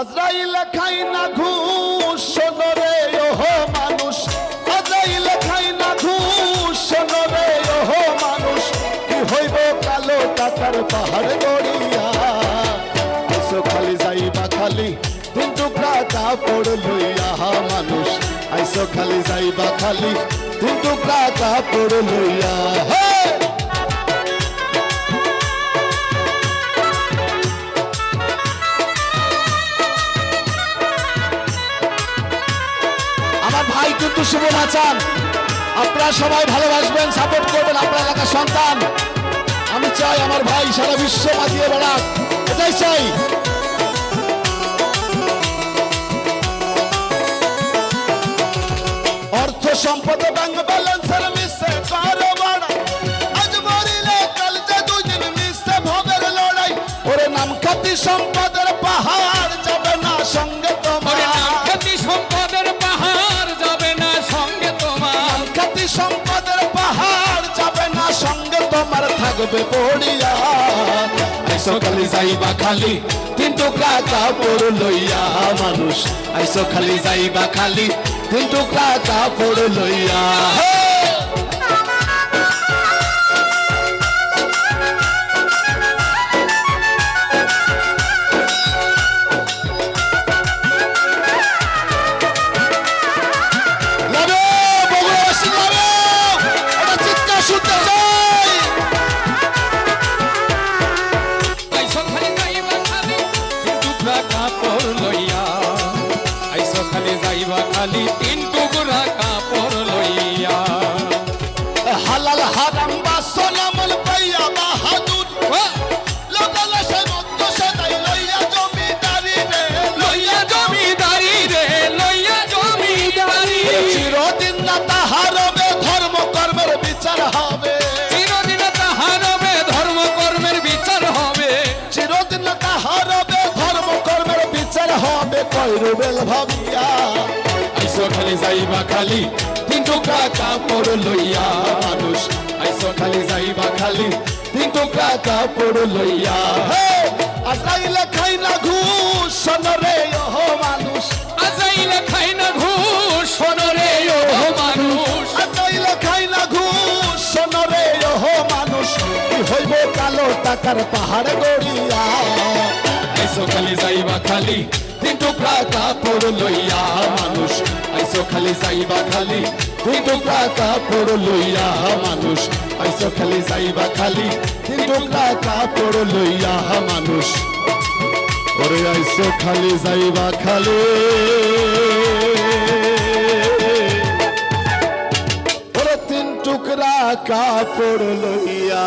আজরাইল খাই না ঘুষ শোনরে ওহো মানুষ। আজরাইল খাই না ঘুষ শোনরে ওহো মানুষ। কি হইব কালো টাকার পাহাড় গড়িয়া? এসো খালি যাইবা খালি, তিন টুকরা কাপড় লইয়া মানুষ। আইসো খালি যাইবা খালি কাপড় লইয়া কিন্তু নাচান আপনারা সবাই ভালোবাসবেন সাপোর্ট করবেন আপনার এলাকার সন্তান। আমি চাই আমার ভাই সারা বিশ্ব মাতিয়ে বেড়াক। এটাই চাই। অর্থ সম্পদ ব্যাংক ব্যালেন্সের মিশে আজ মরিলে কাল যে মিশে ভবের লড়াই। ওরে নাম খ্যাতি সম্পদের থাকবে পড়িয়া। আইসো খালি যাইবা খালি তিন টুকরা কাপড় লইয়া মানুষ। আইসো খালি যাইবা খালি তিন টুকরা কাপড় লইয়া। তিন টুকরা কাপড় লইয়া। হালাল হারাম বা সোনামল পাইয়া বাহাদুর। ও, সে মত্ত সে তাই লইয়া জমিদারি রে। লইয়া জমিদারি রে লইয়া জমিদারি। চিরদিন না তাহার ধর্ম কর্মের বিচার হবে। চিরদিন তাহার হবে ধর্ম কর্মের বিচার হবে। চিরদিন তাহার হবে ধর্ম কর্মের বিচার হবে। কইরুবেল ভাবিয়া? আইসো খালি যাইবা খালি তিন টুকরা কাপড় লইয়া মানুষ। আইসো খালি যাইবা খালি তিন টুকরা কাপড় লইয়া। হে আজরাইলে খাই না ঘুষ শোনরে ওহো মানুষ। আজাইলে খাই না ঘুষ শোনরে ও মানুষ। আজরাইলে খাই না ঘুষ শোনরে ওহো মানুষ। কি হইব কালো টাকার পাহাড় গড়িয়া। আইসো খালি যাইবা খালি তিন টুকরা কাপড় লইয়া মানুষ। আইসো খালি যাইবা খালি। তিন টুকরা কাপড় লইয়া মানুষ। আইসো খালি যাইবা খালি। তিন টুকরা কাপড় লইয়া মানুষ। ওরে আইসো খালি যাইবা খালি। ওরে তিন টুকরা কাপড় লইয়া।